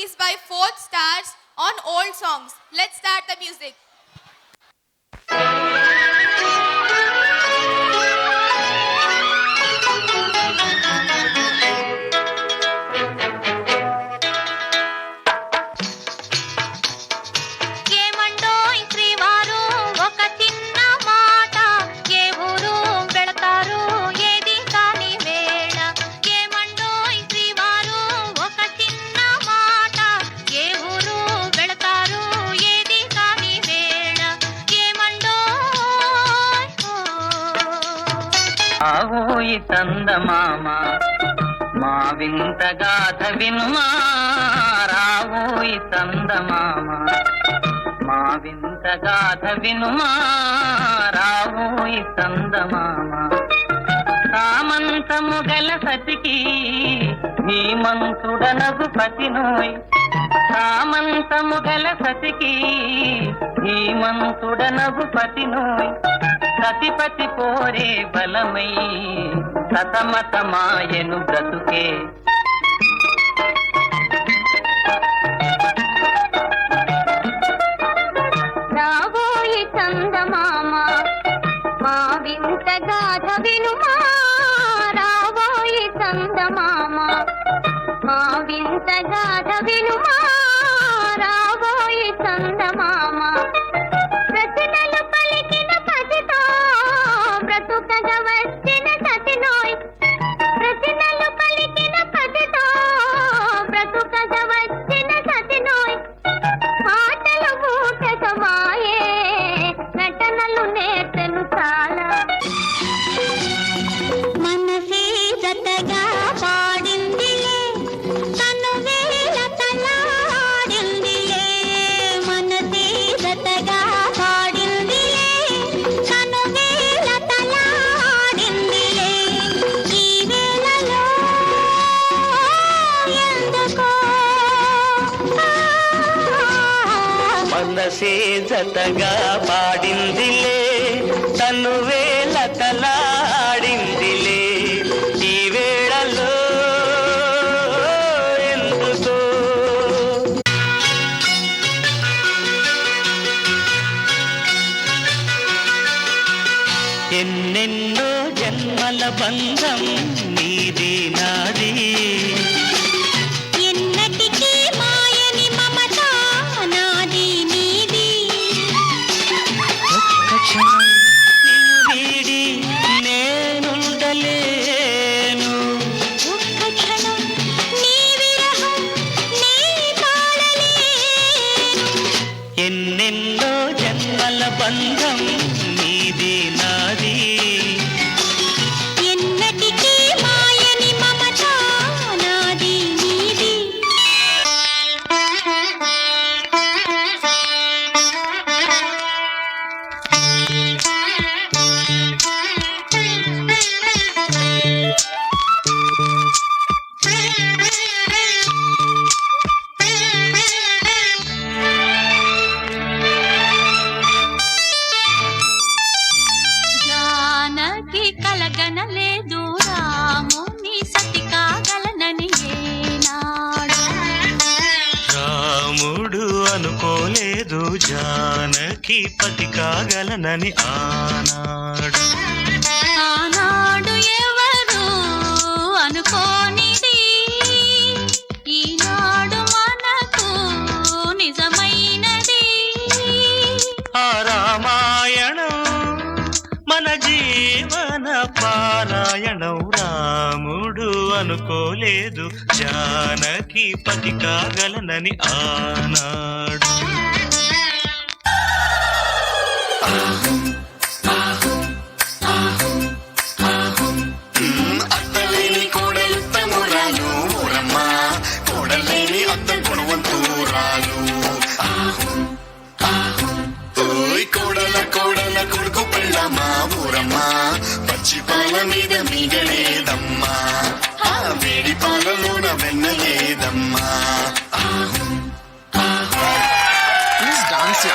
is by Fourth Stars on old songs. Let's start the music. ఆవోయి చందమామ మా వింత గాథ వినుమా రావోయి చందమామ మా వింత గాథ వినుమా రావోయి చందమామ సామంతము గల సతికి హీమంతుడనగు పతినోయ్ సామంతము గల సతికి హీమంతుడనగు పతినోయ్ సతిపతి పోరే బలమై సతమతమాయను బ్రతుకే వింత గాథ వినుమా రాబోయి చందమామ ప్రతినలు పలికిన పసితో బ్రతుకగ వచ్చిన మనసే జతగా పాడిందిలే తను వేల తలాడిందిలే. ఈ వేళలో ఎందుకో? ఎన్నెన్నో జన్మల బంధం నీది నాది. జానకి కలగనలేదు రాముని సతి కాగలనని ఏనాడు. రాముడు అనుకోలేదు జానకి పతి కాగలనని ఆనాడు. ఆనాడు ఎవరు అనుకోనిది మన జీవన పారాయణం రాముడు అనుకోలేదు. జానకి పతి కాగలనని ఆనా. పచ్చి మీద మీగలేదమ్మా. ఆ వేడి పాలలోన వెన్నలేదమ్మా. ఆహు ఆహు. Please dance